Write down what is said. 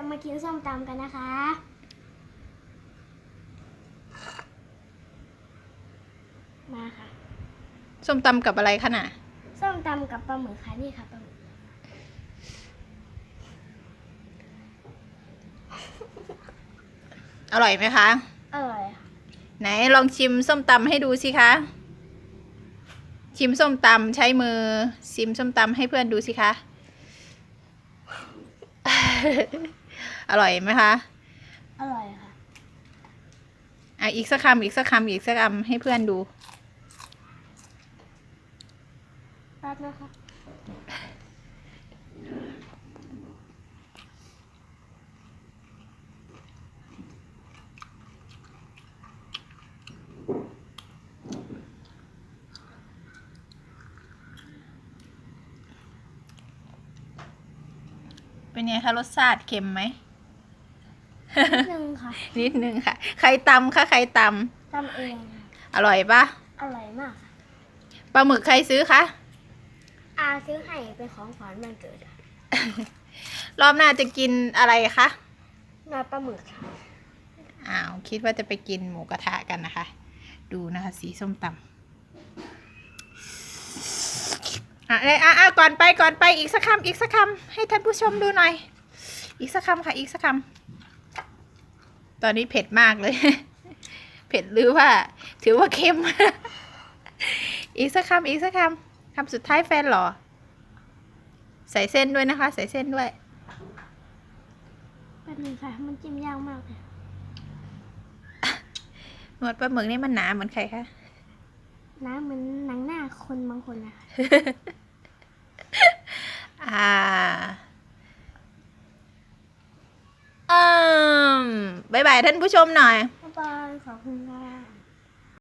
จะมากินส้มตำกันนะคะ มาค่ะ ส้มตำกับอะไรคะน่ะ ส้มตำกับปลาหมึกค่ะนี่ค่ะปลาหมึกอร่อยไหมคะ อร่อยค่ะไหนลองชิมส้มตำให้ดูสิคะ ชิมส้มตำใช้มือ ชิมส้มตำให้เพื่อนดูสิคะ อร่อยไหมคะ อร่อยค่ะ อะอีกสักคำอีกสักคำอีกสักคำให้เพื่อนดูแป๊บนะคะ เป็นไงคะรสชาติเค็มไหม นิดนึงค่ะนิดนึงค่ะ ใครตำคะใครตตำเองค่ะำอร่อยปะอร่อยมากค่ะปลาหมึกใครซื้อคะ อาซื้อให้เป็นของขวัญวันเกิดอะรอบหน้าจะกินอะไรคะ นอปลาหมึกค่ะ อ้าว คิดว่าจะไปกินหมูกระทะกันนะคะ ดูนะคะ สีส้มตำ อะเอ้ยอะอะก่อนไปก่อนไปอีกสักคำอีกสักคำให้ท่านผู้ชมดูหน่อย อีกสักคำค่ะ อีกสักคำตอนนี้เผ็ดมากเลย เผ็ดหรือว่า ถือว่าเค็ม อีกสักคำอีกสักคำคำสุดท้ายแฟนเหรอ ใส่เส้นด้วยนะคะ ใส่เส้นด้วยแป๊บนึงค่ะ มันจิ้มยากมากเลยหนวดปลาหมึกนี่มันหนาเหมือนใครคะ น้ำเหมือนหนังหน้าคนบางคนนะคะ อ่าอืมบายบายท่านผู้ชมหน่อย บ๊ายบายขอบคุณ